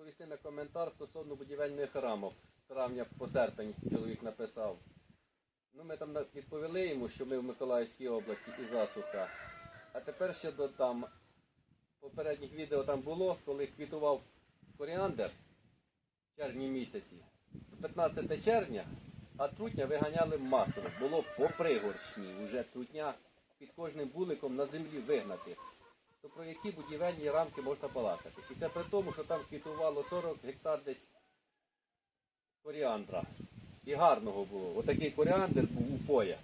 відповісти на коментар стосовно будівельних рамок. Травня по серпень чоловік написав. Ну, ми там відповіли йому, що ми в Миколаївській області і засуха. А тепер ще додам. В попередніх відео там було, коли квітував коріандр в червні місяці. 15 червня, а трутня виганяли масово. Було по пригоршні. Уже трутня під кожним вуликом на землі вигнати. То про які будівельні рамки можна балакати? І це при тому, що там квітувало 40 гектар десь коріандра. І гарного було. Отакий коріандр був у пояс.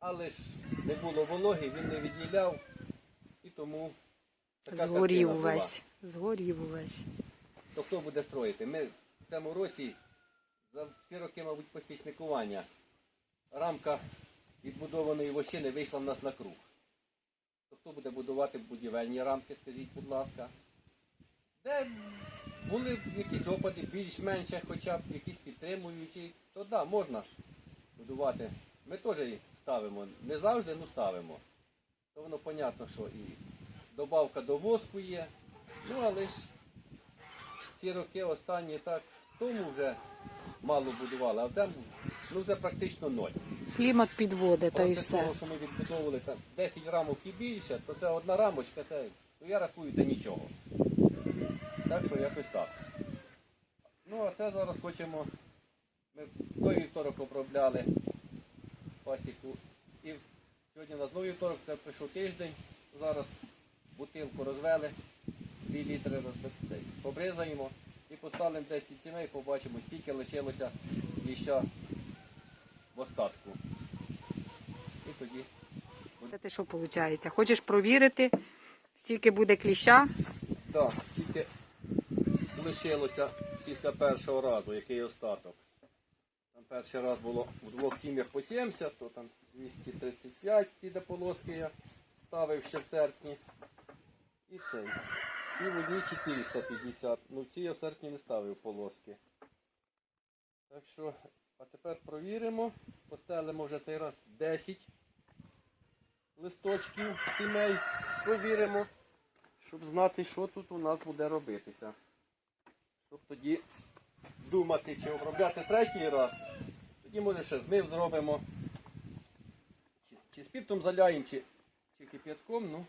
Але ж не було вологи, він не відділяв. І тому така Згорів увесь. Згорів увесь. То хто буде строїти? Ми в цьому році за всі роки, мабуть, посічникування рамка відбудованої вощини вийшла в нас на круг. То хто буде будувати будівельні рамки, скажіть, будь ласка. Де були якісь опади більш-менше, хоча б якісь підтримуючі, то да, можна будувати. Ми теж їх ставимо. Не завжди, ну ставимо. То воно понятно, що і добавка до воску є. Ну, але ж ці роки останні так тому вже мало будували, а тому ну вже практично ноль. Клімат підводить, та і все. того, що ми відбудовували 10 рамок і більше, то це одна рамочка, це ну, я рахую, це нічого. Так що якось так. Ну а це зараз хочемо. Ми той вівторок обробляли пасіку. І сьогодні на знову вівторок це прийшов тиждень. Зараз бутилку розвели, 2 літри розпи- побризаємо і поставимо 10 сімей, побачимо, скільки лишилося ще в остатку. І тоді Це що виходить? Хочеш провірити, скільки буде кліща? Так, тільки лишилося після першого разу, який остаток. Там перший раз було у двох сім'ях по 70, то там 235 ті де полоски я ставив ще в серпні. І це. І в одній 450. Ну в цій я в серпні не ставив полоски. Так що, а тепер провіримо. Постелимо вже цей раз 10 листочків сімей. Провіримо щоб знати, що тут у нас буде робитися. Щоб тоді думати, чи обробляти третій раз, тоді може ще змив зробимо. Чи, чи спіртом заляємо, чи, чи кип'ятком, ну,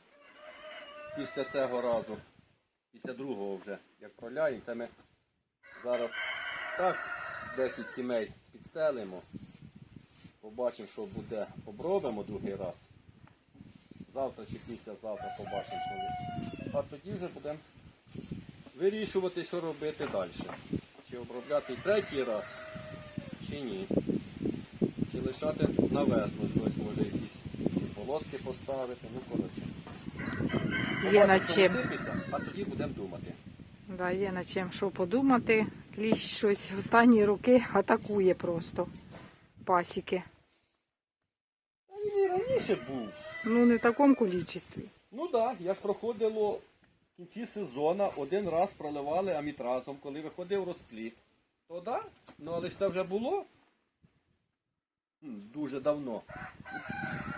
після цього разу, після другого вже, як проляємо, це ми зараз так 10 сімей підстелимо, побачимо, що буде, обробимо другий раз. Завтра чи післязавтра побачимо коли. А тоді вже будемо вирішувати, що робити далі. Чи обробляти третій раз, чи ні. Чи лишати на весну щось, може якісь полоски поставити, ну коротше. Є над чим. А тоді будемо думати. Да, є над чим що подумати. Кліщ щось останні роки атакує просто пасіки. Та він і раніше був. Ну, не в такому кількості. Ну так, як проходило в кінці сезону, один раз проливали амітразом, коли виходив розпліт. То да, ну але ж це вже було дуже давно.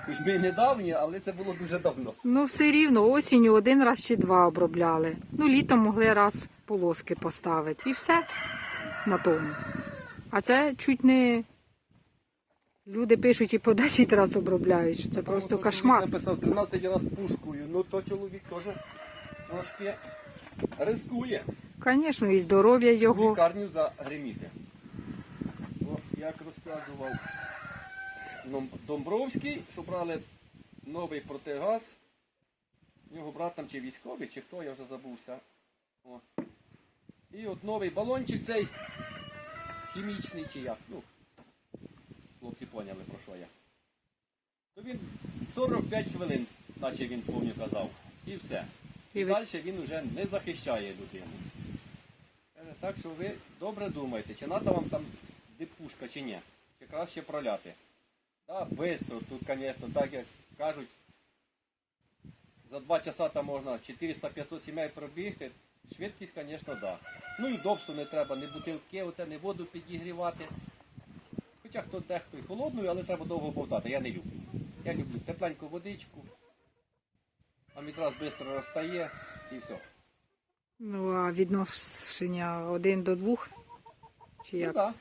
Хоч ми і недавні, але це було дуже давно. Ну, все рівно осінню один раз чи два обробляли. Ну, літом могли раз полоски поставити. І все на тому. А це чуть не. Люди пишуть і по 10 разів обробляють, що це просто кошмар. Чоловік написав 13 разів пушкою, ну то чоловік теж трошки рискує. Звісно, і здоров'я в його. лікарню загриміти. Як розказував Домбровський, що брали новий протигаз. У нього брат там чи військовий, чи хто, я вже забувся. О. І от новий балончик цей хімічний чи як. Ну, хлопці поняли про що я. То він 45 хвилин, наче він повністю казав. І все. І І далі він вже не захищає людину. Так що ви добре думаєте, чи треба вам там дипушка чи ні, чи краще проляти. Так, швидко, тут, звісно, так як кажуть, за 2 часа там можна 400-500 сімей пробігти. Швидкість, звісно, так. Да. Ну і удобство не треба, не бутилки, оце, не воду підігрівати. Хоча хто дехто і холодною, але треба довго бовтати, я не люблю. Я люблю тепленьку водичку, а відразу швидко розстає і все. Ну, а відношення один до двох? Чи Ну, як? да.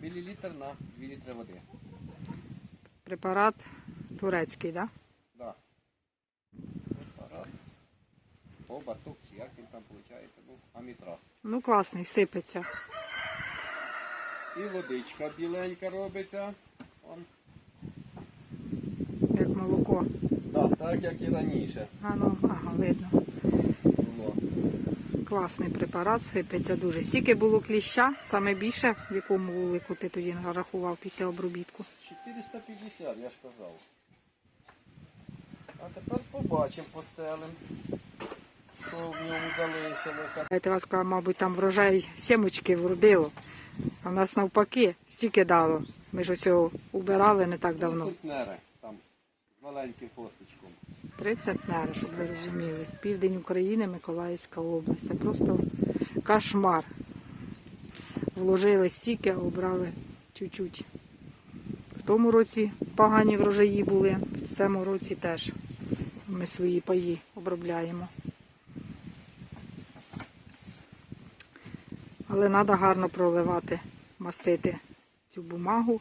Мілілітр на 2 літри води. Препарат турецький, так? Да? Да. Препарат. Обатокс, як він там виходить, ну, амітраз. Ну, класний, сипеться. І водичка біленька робиться. Он. Як молоко. Да, так як і раніше А ну, ага, видно. було. Класний препарат, сипеться дуже. Стільки було кліща, саме більше, в якому вулику ти тоді нарахував після обробітку. 450, я ж казав. А тепер побачимо постелем, що в ньому залишилося. Тебе сказала, мабуть, там врожай сімочки вродило. А в нас навпаки стільки дало. Ми ж ось його убирали не так давно. Центнери, там, з маленьким косточком. Три центнери, щоб ви розуміли. Південь України, Миколаївська область. Це просто кошмар. Вложили стільки, а обрали чуть-чуть. В тому році погані врожаї були, в цьому році теж ми свої паї обробляємо. Але треба гарно проливати, мастити цю бумагу.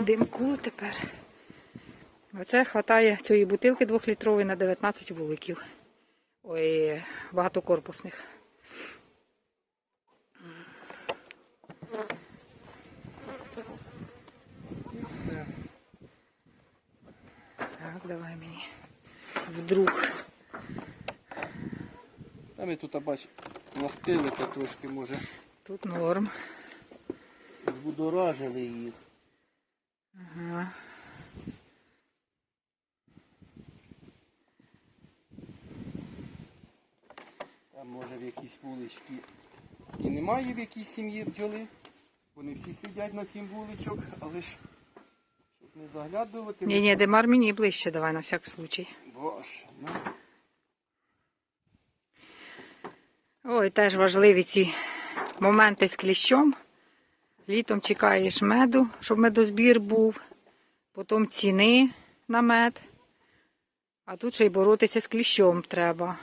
Димку тепер. Оце хватає цієї бутилки двохлітрової на 19 вуликів. Ой, багатокорпусних. Так, давай мені. Вдруг. Та ми тут, бач, настили трошки, може, Тут норм. збудоражили їх. Ага. Там може в якійсь вуличці і немає в якійсь сім'ї бджоли. Вони всі сидять на сім вуличок, але ж не заглядувати. Ні, ні, Демар мені ближче давай на всяк случай. Боже, ну. Ой, теж важливі ці моменти з кліщом. Літом чекаєш меду, щоб медозбір був, потім ціни на мед. А тут ще й боротися з кліщом треба.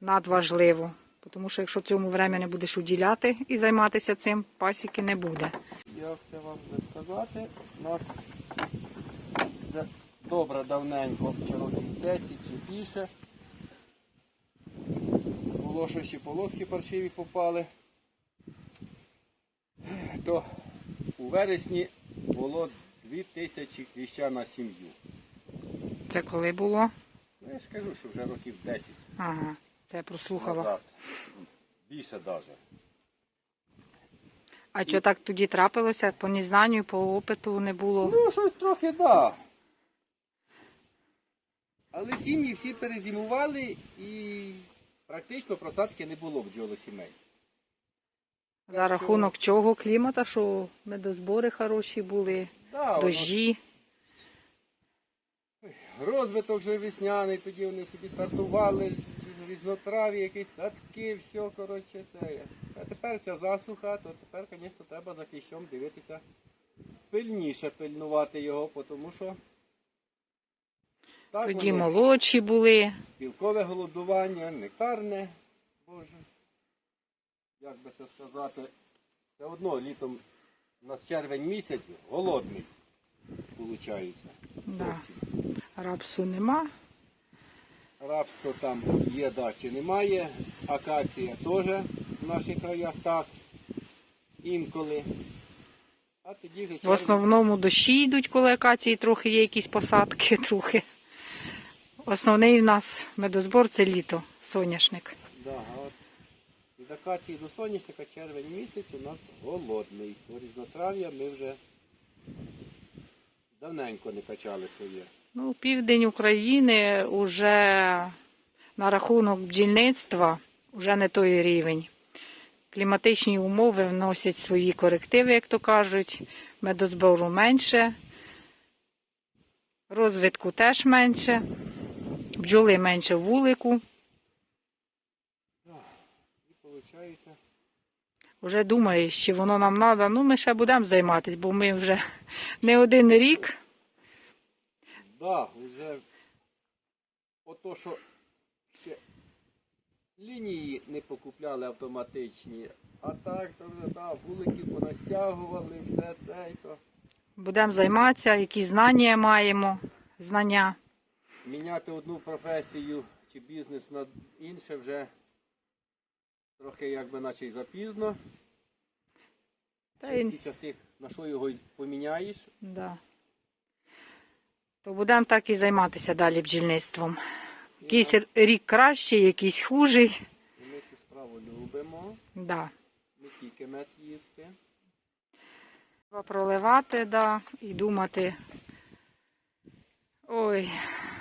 Надважливо. Тому що якщо цьому время не будеш уділяти і займатися цим, пасіки не буде. Як це вам сказати? У нас вже добре давненько, чи років 10 чи більше. Було, що ще полоски паршиві попали. То у вересні було 2000 кліща на сім'ю. Це коли було? Ну, я ж кажу, що вже років 10 Ага, це я прослухала. назад. Більше навіть. А що так тоді трапилося? По незнанню, по опиту не було. Ну, щось трохи да. Але сім'ї всі перезимували і практично просадки не було бджолосімей. За рахунок чого клімата, що медозбори хороші були, Да, дощі. розвиток вже весняний, тоді вони собі стартували, різнотраві, якісь садки, все, коротше, це. А тепер ця засуха, то тепер, звісно, треба за кліщом дивитися пильніше пильнувати його, тому що Тоді молодші були. білкове голодування, нектарне, боже. Як би це сказати, все одно літом у нас червень місяць голодний, виходить. Да. Рапсу нема. Рабство там є, да, чи немає. Акація теж в наших краях так. Інколи. А тоді вже В червень. основному дощі йдуть, коли акації трохи є якісь посадки, трохи. Основний в нас медозбор це літо, соняшник. Да, а от від акації до соняшника червень місяць у нас голодний. Бо різнотрав'я ми вже давненько не качали своє. Ну, південь України вже на рахунок бджільництва вже не той рівень. Кліматичні умови вносять свої корективи, як то кажуть. Медозбору менше, розвитку теж менше, бджоли менше вулику. Вже думаєш, чи воно нам треба. Ну, ми ще будемо займатися, бо ми вже не один рік. да, вже ото, що ще Лінії не покупляли автоматичні, а так, то вже да, вулики понастягували, все це. і То. Будемо займатися, які знання маємо. Знання. Міняти одну професію чи бізнес на інше вже трохи якби наче й запізно. Та й- ці часи, на що його й поміняєш? Да. То будемо так і займатися далі бджільництвом. Якийсь рік кращий, якийсь хужий. І ми цю справу любимо, Да. не тільки мед їсти. Треба проливати, да, і думати. Ой,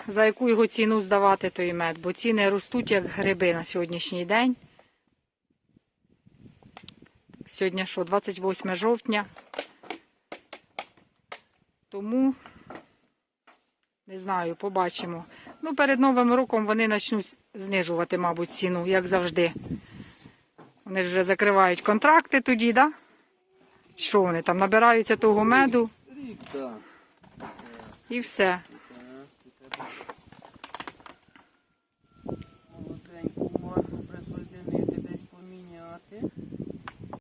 за яку його ціну здавати той мед, бо ціни ростуть як гриби на сьогоднішній день. Сьогодні що, 28 жовтня. Тому не знаю, побачимо. Ну, перед Новим роком вони почнуть знижувати, мабуть, ціну, як завжди. Вони ж вже закривають контракти тоді, так? Да? Що вони там набираються того меду Рік, так. і все. Молоденьку морку присоединити десь поміняти.